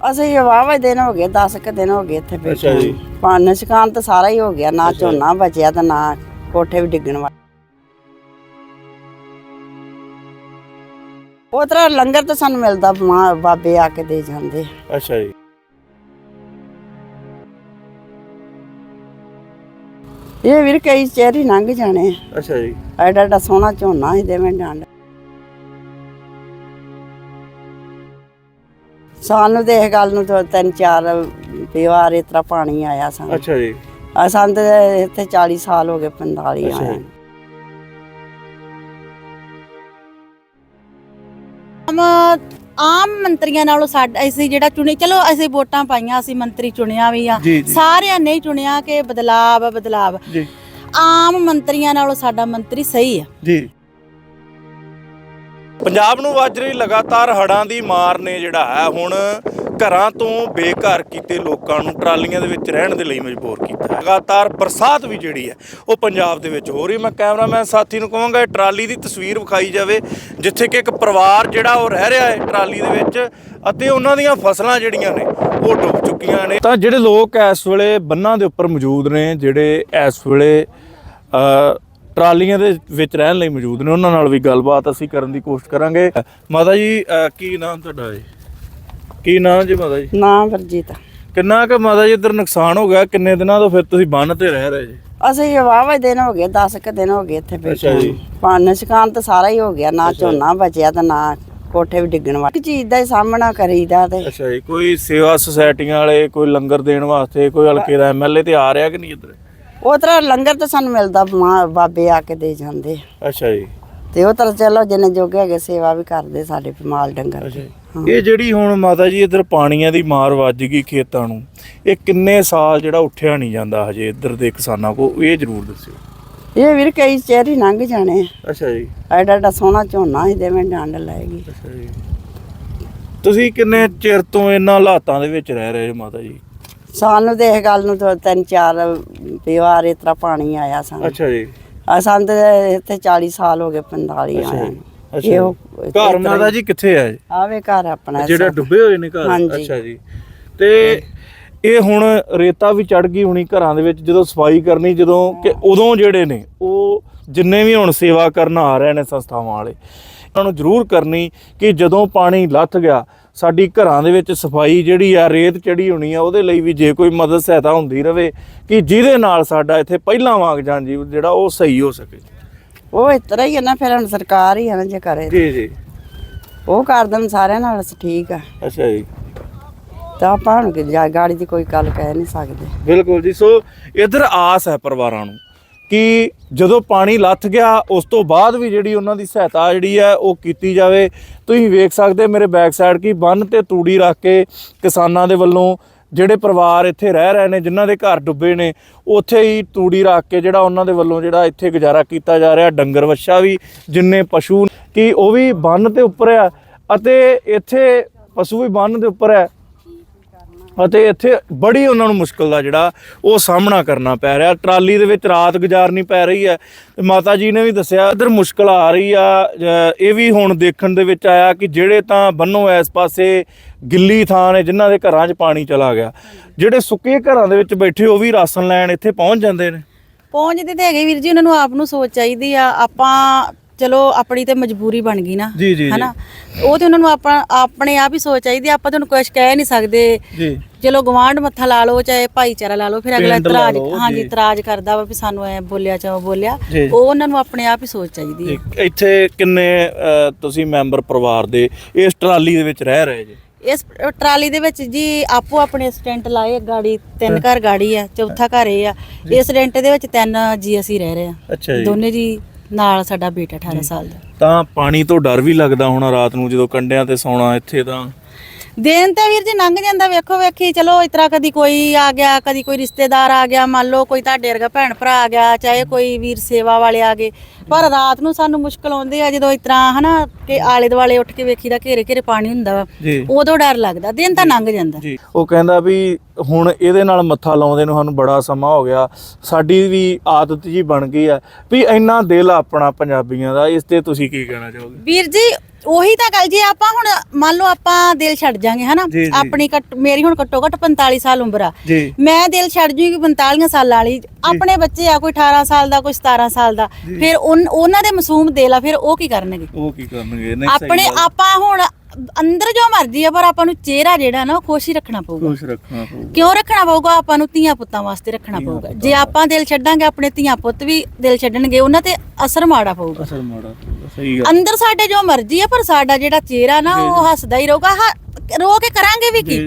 ਅਸੀਂ ਵਾਵਾ ਦਿਨ ਹੋ ਗਏ 10 ਕ ਦਿਨ ਹੋ ਗਏ ਇੱਥੇ ਬੈਠੇ ਅੱਛਾ ਜੀ। ਪਾਣ ਨਿਸ਼ਕਾਨ ਤਾਂ ਸਾਰਾ ਹੀ ਹੋ ਗਿਆ ਨਾ ਝੋਨਾ ਬਚਿਆ ਤੇ ਨਾ ਕੋਠੇ ਵੀ ਡਿੱਗਣ ਵਾਲੇ। ਉਹ ਤਰ੍ਹਾਂ ਲੰਗਰ ਤਾਂ ਸਾਨੂੰ ਮਿਲਦਾ ਮਾਂ- ਬਾਬੇ ਆ ਕੇ ਦੇ ਜਾਂਦੇ। ਅੱਛਾ ਜੀ। ਇਹ ਵੀਰ ਕਈ ਚਿਹਰੇ ਲੰਘ ਜਾਣੇ। ਅੱਛਾ ਜੀ। ਐਡਾ ਐਡਾ ਸੋਹਣਾ ਝੋਨਾ ਸੀ ਦੇਵੇਂ ਡੰਡ। ਸਾਨੂੰ ਤੇ ਇਹ ਗੱਲ ਨੂੰ ਤਾਂ ਤਿੰਨ ਚਾਰ ਵਿਵਾਰ ਇਸ ਤਰ੍ਹਾਂ ਪਾਣੀ ਆਇਆ ਸਾਨੂੰ। ਅੱਛਾ ਜੀ। ਆ ਸਾਨੂੰ ਤੇ ਇੱਥੇ 40 ਸਾਲ ਹੋ ਗਏ 45 ਅੱਛਾ ਆਇਆ ਜੀ। ਆਮ ਆਮ ਮੰਤਰੀਆਂ ਨਾਲੋਂ ਸਾਡਾ ਅਸੀਂ ਜਿਹੜਾ ਚੁਣੇ ਚਲੋ ਅਸੀਂ ਵੋਟਾਂ ਪਾਈਆਂ ਅਸੀਂ ਮੰਤਰੀ ਚੁਣਿਆ ਵੀ ਆ। ਜੀ, ਜੀ। ਸਾਰਿਆਂ ਨੇ ਹੀ ਚੁਣਿਆ ਕਿ ਬਦਲਾਵ ਆ, ਬਦਲਾਵ। ਜੀ। ਆਮ ਮੰਤਰੀਆਂ ਨਾਲੋਂ ਸਾਡਾ ਮੰਤਰੀ ਸਹੀ ਆ। ਜੀ। ਪੰਜਾਬ ਨੂੰ ਵੱਜ ਰਹੀ ਲਗਾਤਾਰ ਹੜ੍ਹਾਂ ਦੀ ਮਾਰ ਨੇ ਜਿਹੜਾ ਹੈ, ਹੁਣ ਘਰਾਂ ਤੋਂ ਬੇਘਰ ਕੀਤੇ ਲੋਕਾਂ ਨੂੰ ਟਰਾਲੀਆਂ ਦੇ ਵਿੱਚ ਰਹਿਣ ਦੇ ਲਈ ਮਜਬੂਰ ਕੀਤਾ ਲਗਾਤਾਰ ਬਰਸਾਤ ਵੀ ਜਿਹੜੀ ਹੈ, ਉਹ ਪੰਜਾਬ ਦੇ ਵਿੱਚ ਹੋ ਰਹੀ ਮੈਂ ਕੈਮਰਾਮੈਨ ਸਾਥੀ ਨੂੰ ਕਹਾਂਗਾ, ਇਹ ਟਰਾਲੀ ਦੀ ਤਸਵੀਰ ਵਿਖਾਈ ਜਾਵੇ, ਜਿੱਥੇ ਕਿ ਇੱਕ ਪਰਿਵਾਰ ਜਿਹੜਾ ਉਹ ਰਹਿ ਰਿਹਾ ਹੈ ਟਰਾਲੀ ਦੇ ਵਿੱਚ ਅਤੇ ਉਹਨਾਂ ਦੀਆਂ ਫਸਲਾਂ ਜਿਹੜੀਆਂ ਨੇ, ਉਹ ਡੁੱਬ ਚੁੱਕੀਆਂ ਨੇ। ਤਾਂ ਜਿਹੜੇ ਲੋਕ ਇਸ ਵੇਲੇ ਬੰਨਾਂ ਦੇ ਉੱਪਰ ਮੌਜੂਦ ਨੇ, ਜਿਹੜੇ ਇਸ ਵੇਲੇ ਟਰਾਲੀਆਂ ਦੇ ਵਿੱਚ ਰਹਿਣ ਲਈ ਮੌਜੂਦ ਨੇ ਉਹਨਾਂ ਨਾਲ ਵੀ ਗੱਲਬਾਤ ਅਸੀਂ ਕਰਨ ਦੀ ਕੋਸ਼ਿਸ਼ ਕਰਾਂਗੇ। ਮਾਤਾ ਜੀ ਕੀ ਨਾਮ ਤੁਹਾਡਾ ਜੀ? ਕੀ ਨਾਮ ਜੀ ਮਾਤਾ ਜੀ? ਨਾ ਵਰਜੀਤ ਕਿੰਨਾ ਕੁ ਮਾਤਾ ਜੀ ਇੱਧਰ ਨੁਕਸਾਨ ਹੋ ਗਿਆ? ਕਿੰਨੇ ਦਿਨਾਂ ਤੋਂ ਫਿਰ ਤੁਸੀਂ ਬੰਨ ਤੇ ਰਹਿ ਰਹੇ ਜੀ? ਅਸੀਂ ਵਾਵਾ ਦਿਨ ਹੋ ਗਏ 10 ਕ ਦਿਨ ਹੋ ਗਏ ਇੱਥੇ ਬੈਠੇ ਜੀ। ਪਾਣ ਨਿਸ਼ਕਾਨ ਤਾਂ ਸਾਰਾ ਹੀ ਹੋ ਗਿਆ ਨਾ ਝੋਨਾ ਬਚਿਆ ਤੇ ਨਾ ਕੋਠੇ ਵੀ ਡਿੱਗਣ ਵਾਲੇ। ਇੱਕ ਚੀਜ਼ ਦਾ ਹੀ ਸਾਹਮਣਾ ਕਰੀਦਾ ਤੇ। ਅੱਛਾ ਜੀ ਕੋਈ ਸੇਵਾ ਸੁਸਾਇਟੀਆਂ ਵਾਲੇ ਕੋਈ ਲੰਗਰ ਦੇਣ ਵਾਸਤੇ ਕੋਈ ਹਲਕੇ ਦਾ ਐਮਐਲਏ ਤੇ ਆ ਰਿਹਾ ਕਿ ਨਹੀਂ ਇੱਧਰ? ਉਹ ਤਰ੍ਹਾਂ ਲੰਗਰ ਤਾਂ ਸਾਨੂੰ ਮਿਲਦਾ ਮਾਂ- ਬਾਬੇ ਆ ਕੇ ਦੇ ਜਾਂਦੇ। ਅੱਛਾ ਜੀ। ਤੇ ਉਹ ਤਰ੍ਹਾਂ ਚਲੋ ਜਿੰਨੇ ਜੋਗੇ ਹੈਗੇ ਸੇਵਾ ਵੀ ਕਰਦੇ ਸਾਡੇ ਮਾਲ ਡੰਗਰ ਦੀ। ਇਹ ਜਿਹੜੀ ਹੁਣ ਮਾਤਾ ਜੀ ਇੱਧਰ ਪਾਣੀਆਂ ਦੀ ਮਾਰ ਵੱਜ ਗਈ ਖੇਤਾਂ ਨੂੰ ਇਹ ਕਿੰਨੇ ਸਾਲ ਜਿਹੜਾ ਉੱਠਿਆ ਨਹੀਂ ਜਾਂਦਾ ਹਜੇ ਇੱਧਰ ਦੇ ਕਿਸਾਨਾਂ ਕੋ ਇਹ ਜ਼ਰੂਰ ਦੱਸਿਓ। ਇਹ ਵੀਰ ਕਈ ਚਿਹਰੇ ਲੰਘ ਜਾਣੇ। ਅੱਛਾ ਜੀ। ਐਡਾ ਐਡਾ ਸੋਹਣਾ ਝੋਨਾ ਸੀ ਦੇਵੇਂ ਡੰਡ ਲਾਏਗੀ ਅੱਛਾ ਜੀ। ਤੁਸੀਂ ਕਿੰਨੇ ਚਿਰ ਤੋਂ ਇਹਨਾਂ ਹਾਲਾਤਾਂ ਦੇ ਵਿੱਚ ਰਹਿ ਰਹੇ ਹੋ ਮਾਤਾ ਜੀ? ਸਾਨੂੰ ਤੇ ਇਹ ਗੱਲ ਨੂੰ ਤਾਂ ਤਿੰਨ ਚਾਰ ਵਿਵਾਰ ਇਸ ਤਰ੍ਹਾਂ ਪਾਣੀ ਆਇਆ ਸਾਨੂੰ। ਅੱਛਾ ਜੀ। ਆ ਸਾਨੂੰ ਤੇ ਇੱਥੇ 40 ਸਾਲ ਹੋ ਗਏ 45 ਅੱਛਾ ਆਇਆ ਅੱਛਾ ਇਹੋ- ਜੀ। ਘਰ ਮਾਤਾ ਜੀ ਕਿੱਥੇ ਹੈ ਆਵੇ ਘਰ ਆਪਣਾ ਜਿਹੜਾ ਡੁੱਬੇ ਹੋਏ ਨੇ ਘਰ। ਹਾਂਜੀ। ਅੱਛਾ ਜੀ। ਤੇ ਇਹ ਹੁਣ ਰੇਤਾ ਵੀ ਚੜ ਗਈ ਹੋਣੀ ਘਰਾਂ ਦੇ ਵਿੱਚ ਜਦੋਂ ਸਫ਼ਾਈ ਕਰਨੀ ਜਦੋਂ ਕਿ ਉਦੋਂ ਜਿਹੜੇ ਨੇ ਉਹ ਜਿੰਨੇ ਵੀ ਹੁਣ ਸੇਵਾ ਕਰਨ ਆ ਰਹੇ ਨੇ ਸੰਸਥਾਵਾਂ ਵਾਲੇ ਉਹਨਾਂ ਨੂੰ ਜ਼ਰੂਰ ਕਰਨੀ ਕਿ ਜਦੋਂ ਪਾਣੀ ਲੱਥ ਗਿਆ ਸਾਡੀ ਘਰਾਂ ਦੇ ਵਿੱਚ ਸਫ਼ਾਈ ਜਿਹੜੀ ਆ ਰੇਤ ਚੜੀ ਹੋਣੀ ਆ ਉਹਦੇ ਲਈ ਵੀ ਜੇ ਕੋਈ ਮਦਦ ਸਹਾਇਤਾ ਹੁੰਦੀ ਰਵੇ ਕਿ ਜਿਹਦੇ ਨਾਲ ਸਾਡਾ ਇੱਥੇ ਪਹਿਲਾਂ ਵਾਂਗ ਜਨ ਜੀਵਨ ਜਿਹੜਾ ਉਹ ਸਹੀ ਹੋ ਸਕੇ। ਉਹ ਇਸ ਤਰ੍ਹਾਂ ਹੀ ਹੈ ਨਾ ਫਿਰ ਹੁਣ ਸਰਕਾਰ ਹੀ ਹੈ ਨਾ ਜੇ ਕਰੇ ਜੀ ਜੀ। ਉਹ ਕਰ ਦੇਣ ਸਾਰਿਆਂ ਨਾਲ ਠੀਕ ਆ। ਅੱਛਾ ਜੀ। ਤਾਂ ਆਪਾਂ ਹੁਣ ਜਾ- ਗਾੜੀ ਦੀ ਕੋਈ ਗੱਲ ਕਹਿ ਨਹੀਂ ਸਕਦੇ। ਬਿਲਕੁਲ ਜੀ ਸੋ ਇਧਰ ਆਸ ਹੈ ਪਰਿਵਾਰਾਂ ਨੂੰ। ਕਿ ਜਦੋਂ ਪਾਣੀ ਲੱਥ ਗਿਆ, ਉਸ ਤੋਂ ਬਾਅਦ ਵੀ ਜਿਹੜੀ ਉਹਨਾਂ ਦੀ ਸਹਾਇਤਾ ਜਿਹੜੀ ਹੈ, ਉਹ ਕੀਤੀ ਜਾਵੇ। ਤੁਸੀਂ ਵੇਖ ਸਕਦੇ ਮੇਰੇ ਬੈਕ ਸਾਈਡ ਕੀ ਬੰਨ ਤੇ ਤੂੜੀ ਰੱਖ ਕੇ ਕਿਸਾਨਾਂ ਦੇ ਵੱਲੋਂ ਜਿਹੜੇ ਪਰਿਵਾਰ ਇੱਥੇ ਰਹਿ ਰਹੇ ਨੇ, ਜਿਨ੍ਹਾਂ ਦੇ ਘਰ ਡੁੱਬੇ ਨੇ, ਉੱਥੇ ਹੀ ਤੂੜੀ ਰੱਖ ਕੇ ਜਿਹੜਾ ਉਹਨਾਂ ਦੇ ਵੱਲੋਂ ਜਿਹੜਾ ਇੱਥੇ ਗੁਜ਼ਾਰਾ ਕੀਤਾ ਜਾ ਰਿਹਾ, ਡੰਗਰ ਵੱਛਾ ਵੀ, ਜਿੰਨੇ ਪਸ਼ੂ ਕਿ ਉਹ ਵੀ ਬੰਨ ਤੇ ਉੱਪਰ ਆ। ਅਤੇ ਇੱਥੇ ਪਸ਼ੂ ਵੀ ਬੰਨ ਦੇ ਉੱਪਰ ਹੈ ਅਤੇ ਇੱਥੇ ਬੜੀ ਉਹਨਾਂ ਨੂੰ ਮੁਸ਼ਕਲ ਦਾ ਜਿਹੜਾ ਉਹ ਸਾਹਮਣਾ ਕਰਨਾ ਪੈ ਰਿਹਾ। ਟਰਾਲੀ ਦੇ ਵਿੱਚ ਰਾਤ ਗੁਜ਼ਾਰਨੀ ਪੈ ਰਹੀ ਹੈ ਤੇ ਮਾਤਾ ਜੀ ਨੇ ਵੀ ਦੱਸਿਆ, ਇਧਰ ਮੁਸ਼ਕਲ ਆ ਰਹੀ ਆ। ਇਹ ਵੀ ਹੁਣ ਦੇਖਣ ਦੇ ਵਿੱਚ ਆਇਆ ਕਿ ਜਿਹੜੇ ਤਾਂ ਬੰਨੋ ਐਸ ਪਾਸੇ ਗਿੱਲੀ ਥਾਂ ਨੇ ਜਿਨ੍ਹਾਂ ਦੇ ਘਰਾਂ 'ਚ ਪਾਣੀ ਚਲਾ ਗਿਆ, ਜਿਹੜੇ ਸੁੱਕੇ ਘਰਾਂ ਦੇ ਵਿੱਚ ਬੈਠੇ ਉਹ ਵੀ ਰਾਸ਼ਨ ਲੈਣ ਇੱਥੇ ਪਹੁੰਚ ਜਾਂਦੇ ਨੇ। ਪਹੁੰਚਦੇ ਤੇ ਹੈਗੇ ਵੀਰ ਜੀ, ਉਹਨਾਂ ਨੂੰ ਆਪ ਨੂੰ ਸੋਚ ਚਾਹੀਦੀ ਆ। ਆਪਾਂ ਚਲੋ ਆਪਣੀ ਤੇ ਮਜਬੂਰੀ ਬਣ ਗਈ ਨਾ ਜੀ ਜੀ ਜੀ। ਹਨਾ? ਉਹ ਤੇ ਉਹਨਾਂ ਨੂੰ ਆਪਾਂ ਆਪਣੇ ਆਪ ਹੀ ਸੋਚ ਚਾਹੀਦੀ ਆ, ਆਪਾਂ ਤੁਹਾਨੂੰ ਕੁਝ ਕਹਿ ਨਹੀਂ ਸਕਦੇ। ਜੀ। ਚਲੋ ਗਵਾਂਢ ਮੱਥਾ ਲਾ ਲਓ ਚਾਹੇ ਭਾਈਚਾਰਾ ਲਾ ਲਓ ਫਿਰ ਅਗਲਾ ਪਿੰਡ ਲਾ ਇਤਰਾਜ਼ ਲਓ, ਹਾਂਜੀ ਜੀ। ਇਤਰਾਜ਼ ਕਰਦਾ ਵਾ ਵੀ ਸਾਨੂੰ ਐ ਬੋਲਿਆ ਚਾਹੋ ਬੋਲਿਆ। ਜੀ। ਉਹ ਉਹਨਾਂ ਨੂੰ ਆਪਣੇ ਆਪ ਹੀ ਸੋਚ ਚਾਹੀਦੀ ਹੈ। ਇੱਥੇ ਕਿੰਨੇ ਅ, ਤੁਸੀਂ ਮੈਂਬਰ ਪਰਿਵਾਰ ਦੇ ਇਸ ਟਰਾਲੀ ਦੇ ਵਿੱਚ ਰਹਿ ਰਹੇ ਜੀ? ਇਸ ਟਰਾਲੀ ਦੇ ਵਿੱਚ ਜੀ ਆਪੋ ਆਪਣੇ ਸਟੈਂਟ ਲਾਏ ਗਾੜੀ ਤਿੰਨ ਘਰ ਗਾੜੀ ਆ ਚੌਥਾ ਘਰ ਇਹ ਆ। ਇਸ ਰੈਂਟ ਦੇ ਵਿੱਚ ਤਿੰਨ ਜੀ ਅਸੀਂ ਰਹਿ ਰਹੇ ਆ। ਅੱਛਾ ਜੀ। ਦੋਨੇ ਜੀ ਨਾਲ ਸਾਡਾ ਬੇਟਾ 18 ਸਾਲ ਦਾ। ਤਾਂ ਪਾਣੀ ਤੋਂ ਡਰ ਵੀ ਲੱਗਦਾ ਹੋਣਾ ਰਾਤ ਨੂੰ ਜਦੋਂ ਕੰਡਿਆਂ ਤੇ ਸੌਣਾ ਇੱਥੇ ਤਾਂ। ਦਿਨ ਤੇ ਵੀਰ ਜੀ ਲੰਘ ਜਾਂਦਾ ਵੇਖੋ ਵੇਖੀ ਚਲੋ ਇਸ ਤਰ੍ਹਾਂ ਕਦੀ ਕੋਈ ਆ ਗਿਆ ਕਦੀ ਕੋਈ ਰਿਸ਼ਤੇਦਾਰ ਆ ਗਿਆ ਮੰਨ ਲਓ ਕੋਈ ਤੁਹਾਡੇ ਵਰਗਾ ਭੈਣ ਭਰਾ ਆ ਗਿਆ ਚਾਹੇ ਕੋਈ ਵੀਰ ਸੇਵਾ ਵਾਲੇ ਆ ਗਏ ਪਰ ਰਾਤ ਨੂੰ ਸਾਨੂੰ ਮੁਸ਼ਕਲ ਆਉਂਦੀ ਆ ਜਦੋਂ ਇਸ ਤਰ੍ਹਾਂ ਹਨਾ ਕਿ ਆਲੇ ਦੁਆਲੇ ਉੱਠ ਕੇ ਵੇਖੀਦਾ ਘੇਰੇ ਘੇਰੇ ਪਾਣੀ ਹੁੰਦਾ ਵਾ ਜੀ। ਉਦੋਂ ਡਰ ਲੱਗਦਾ ਦਿਨ ਤਾਂ ਲੰਘ ਜਾਂਦਾ। ਜੀ। ਉਹ ਕਹਿੰਦਾ ਵੀ ਹੁਣ ਇਹਦੇ ਨਾਲ ਮੱਥਾ ਲਾਉਂਦੇ ਨੂੰ ਸਾਨੂੰ ਬੜਾ ਸਮਾਂ ਹੋ ਗਿਆ ਸਾਡੀ ਵੀ ਆਦਤ ਜੀ ਬਣ ਗਈ ਆ ਵੀ ਇੰਨਾ ਦਿਲ ਆਪਣਾ ਪੰਜਾਬੀਆਂ ਦਾ ਇਸ ਤੇ ਤੁਸੀਂ ਕੀ ਕਹਿਣਾ ਚਾਹੋਗੇ? ਵੀਰ ਜੀ ਉਹੀ ਤਾਂ ਗੱਲ ਜੇ ਆਪਾਂ ਹੁਣ ਮੰਨ ਲਓ ਆਪਾਂ ਦਿਲ ਛੱਡ ਜਾਾਂਗੇ ਹਨਾ? ਜੀ, ਜੀ। ਆਪਣੀ ਘੱਟ- ਮੇਰੀ ਹੁਣ ਘੱਟੋ ਘੱਟ 45 ਸਾਲ ਉਮਰ ਆ। ਜੀ। ਮੈਂ ਦਿਲ ਛੱਡ ਜੂਗੀ 45 ਸਾਲਾਂ ਵਾਲੀ। ਆਪਣੇ ਬੱਚੇ ਆ ਕੋਈ 18 ਸਾਲ ਦਾ ਕੋਈ 17 ਸਾਲ ਦਾ। ਫਿਰ ਉਨ- ਉਹਨਾਂ ਦੇ ਮਾਸੂਮ ਦਿਲ ਆ ਫਿਰ ਉਹ ਕੀ ਕਰਨਗੇ? ਉਹ ਕੀ ਕਰਨਗੇ? ਨਹੀਂ ਆਪਣੇ ਆਪਾਂ ਹੁਣ ਅੰਦਰ ਜੋ ਮਰਜ਼ੀ ਆ ਪਰ ਆਪਾਂ ਨੂੰ ਚਿਹਰਾ ਜਿਹੜਾ ਨਾ ਉਹ ਖੁਸ਼ ਹੀ ਰੱਖਣਾ ਪਊਗਾ। ਖੁਸ਼ ਰੱਖਣਾ ਪਊਗਾ। ਕਿਉਂ ਰੱਖਣਾ ਪਊਗਾ? ਆਪਾਂ ਨੂੰ ਧੀਆਂ ਪੁੱਤਾਂ ਵਾਸਤੇ ਰੱਖਣਾ ਪਊਗਾ। ਜੇ ਆਪਾਂ ਦਿਲ ਛੱਡਾਂਗੇ ਆਪਣੇ ਧੀਆਂ ਪੁੱਤ ਵੀ ਦਿਲ ਛੱਡਣਗੇ ਉਹਨਾਂ ਤੇ ਅਸਰ ਮਾੜਾ ਪਊਗਾ। ਅਸਰ ਮਾੜਾ ਸਹੀ ਗੱਲ। ਅੰਦਰ ਸਾਡੇ ਜੋ ਮਰਜ਼ੀ ਆ ਪਰ ਸਾਡਾ ਜਿਹੜਾ ਚਿਹਰਾ ਨਾ ਉਹ ਹੱਸਦਾ ਹੀ ਰਹੂਗਾ। ਰੋ ਕੇ ਕਰਾਂਗੇ ਵੀ ਕੀ?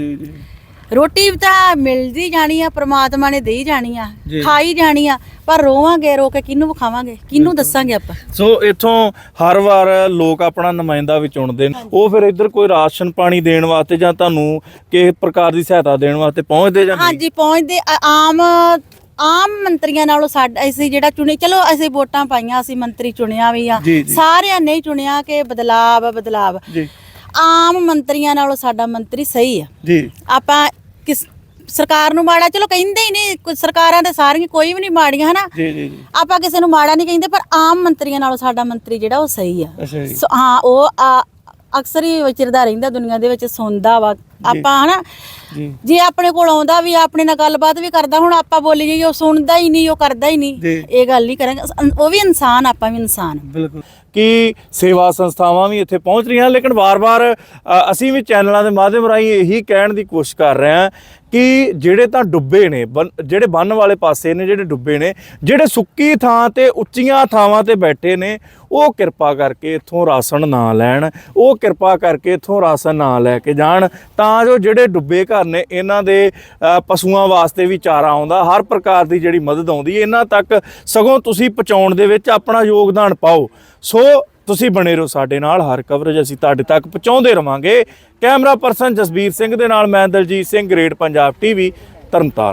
ਰੋਟੀ ਤਾਂ ਮਿਲਦੀ ਜਾਣੀ ਆ ਪ੍ਰਮਾਤਮਾ ਨੇ ਦੇਈ ਜਾਣੀ ਆ ਜੀ। ਖਾਈ ਜਾਣੀ ਆ ਪਰ ਰੋਵਾਂਗੇ ਰੋ ਕੇ ਕਿਹਨੂੰ ਵਿਖਾਵਾਂਗੇ ਕਿਹਨੂੰ ਦੱਸਾਂਗੇ ਆਪਾਂ? ਸੋ ਇੱਥੋਂ ਹਰ ਵਾਰ ਲੋਕ ਆਪਣਾ ਨੁਮਾਇੰਦਾ ਵੀ ਚੁਣਦੇ ਨੇ। ਉਹ ਫਿਰ ਇੱਧਰ ਕੋਈ ਰਾਸ਼ਨ ਪਾਣੀ ਦੇਣ ਵਾਸਤੇ ਜਾਂ ਤੁਹਾਨੂੰ ਕਿਸੇ ਪ੍ਰਕਾਰ ਦੀ ਸਹਾਇਤਾ ਦੇਣ ਵਾਸਤੇ ਪਹੁੰਚਦੇ ਜਾਂ ਨਹੀਂ? ਹਾਂਜੀ ਪਹੁੰਚਦੇ। ਆ- ਆਮ ਆਮ ਮੰਤਰੀਆਂ ਨਾਲੋਂ ਸਾਡਾ ਅਸੀਂ ਜਿਹੜਾ ਚੁਣੇ ਚਲੋ ਅਸੀਂ ਵੋਟਾਂ ਪਾਈਆਂ ਅਸੀਂ ਮੰਤਰੀ ਚੁਣਿਆ ਵੀ ਆ। ਜੀ, ਜੀ। ਸਾਰਿਆਂ ਨੇ ਹੀ ਚੁਣਿਆ ਕਿ ਬਦਲਾਵ ਬਦਲਾਵ। ਜੀ। ਆਮ ਮੰਤਰੀਆਂ ਨਾਲੋਂ ਸਾਡਾ ਮੰਤਰੀ ਸਹੀ ਆ। ਜੀ। ਆਪਾਂ ਕਿਸ ਸਰਕਾਰ ਨੂੰ ਮਾੜਾ ਚਲੋ ਕਹਿੰਦੇ ਹੀ ਨਹੀਂ ਕੁਝ ਸਰਕਾਰਾਂ ਤੇ ਸਾਰੀਆਂ ਕੋਈ ਵੀ ਨਹੀਂ ਮਾੜੀਆਂ ਹਨਾ? ਜੀ ਜੀ ਜੀ। ਆਪਾਂ ਕਿਸੇ ਨੂੰ ਮਾੜਾ ਨਹੀਂ ਕਹਿੰਦੇ ਪਰ ਆਮ ਮੰਤਰੀਆਂ ਨਾਲੋਂ ਸਾਡਾ ਮੰਤਰੀ ਜਿਹੜਾ ਉਹ ਸਹੀ ਆ। ਅੱਛਾ ਜੀ। ਸੋ ਹਾਂ ਉਹ ਆ, ਅਕਸਰ ਹੀ ਵਿਚਰਦਾ ਰਹਿੰਦਾ ਦੁਨੀਆ ਦੇ ਵਿੱਚ ਸੁਣਦਾ ਵਾ। ਆਪਾਂ ਹਨਾ? ਜੀ। ਜੇ ਆਪਣੇ ਕੋਲ ਆਉਂਦਾ ਵੀ ਆਪਣੇ ਨਾਲ ਗੱਲਬਾਤ ਵੀ ਕਰਦਾ ਹੁਣ ਆਪਾਂ ਬੋਲੀ ਜਾਈਏ ਉਹ ਸੁਣਦਾ ਹੀ ਨਹੀਂ ਉਹ ਕਰਦਾ ਹੀ ਨਹੀਂ। ਇਹ ਗੱਲ ਨਹੀਂ ਕਰਾਂਗੇ। ਉਹ ਵੀ ਇਨਸਾਨ ਆਪਾਂ ਵੀ ਇਨਸਾਨ ਬਿਲਕੁਲ। ਕਿ ਸੇਵਾ ਸੰਸਥਾਵਾਂ ਵੀ ਇੱਥੇ ਪਹੁੰਚ ਰਹੀਆਂ ਲੇਕਿਨ ਵਾਰ-ਵਾਰ ਅਸੀਂ ਵੀ ਚੈਨਲਾਂ ਦੇ ਮਾਧਿਅਮ ਰਾਹੀਂ ਇਹੀ ਕਹਿਣ ਦੀ ਕੋਸ਼ਿਸ਼ ਕਰ ਰਹੇ ਹਾਂ ਕਿ ਜਿਹੜੇ ਤਾਂ ਡੁੱਬੇ ਨੇ ਜਿਹੜੇ ਬੰਨ ਵਾਲੇ ਪਾਸੇ ਨੇ ਜਿਹੜੇ ਡੁੱਬੇ ਨੇ ਜਿਹੜੇ ਸੁੱਕੀ ਥਾਂ ਤੇ ਉੱਚੀਆਂ ਥਾਵਾਂ ਤੇ ਬੈਠੇ ਨੇ ਉਹ ਕਿਰਪਾ ਕਰਕੇ ਇੱਥੋਂ ਰਾਸ਼ਨ ਨਾ ਲੈਣ ਉਹ ਕਿਰਪਾ ਕਰਕੇ ਇੱਥੋਂ ਰਾਸ਼ਨ ਨਾ ਲੈ ਕੇ ਜਾਣ ਤਾਂ ਜੋ ਜਿਹੜੇ ਡੁੱਬੇ ਘਰ ਨੇ, ਇਹਨਾਂ ਦੇ ਪਸ਼ੂਆਂ ਵਾਸਤੇ ਵੀ ਚਾਰਾ ਆਉਂਦਾ, ਹਰ ਪ੍ਰਕਾਰ ਦੀ ਜਿਹੜੀ ਮਦਦ ਆਉਂਦੀ ਇਹਨਾਂ ਤੱਕ ਸਗੋਂ ਤੁਸੀਂ ਪਹੁੰਚਾਉਣ ਦੇ ਵਿੱਚ ਆਪਣਾ ਯੋਗਦਾਨ ਪਾਓ। ਸੋ, ਤੁਸੀਂ ਬਣੇ ਰਹੋ ਸਾਡੇ ਨਾਲ, ਹਰ ਕਵਰੇਜ ਅਸੀਂ ਤੁਹਾਡੇ ਤੱਕ ਪਹੁੰਚਾਉਂਦੇ ਰਵਾਂਗੇ। ਕੈਮਰਾ ਪਰਸਨ ਜਸਬੀਰ ਸਿੰਘ ਦੇ ਨਾਲ, ਮੈਂ ਦਲਜੀਤ ਸਿੰਘ, ਗ੍ਰੇਟ ਪੰਜਾਬ ਟੀਵੀ, ਤਰਨਤਾਰਨ।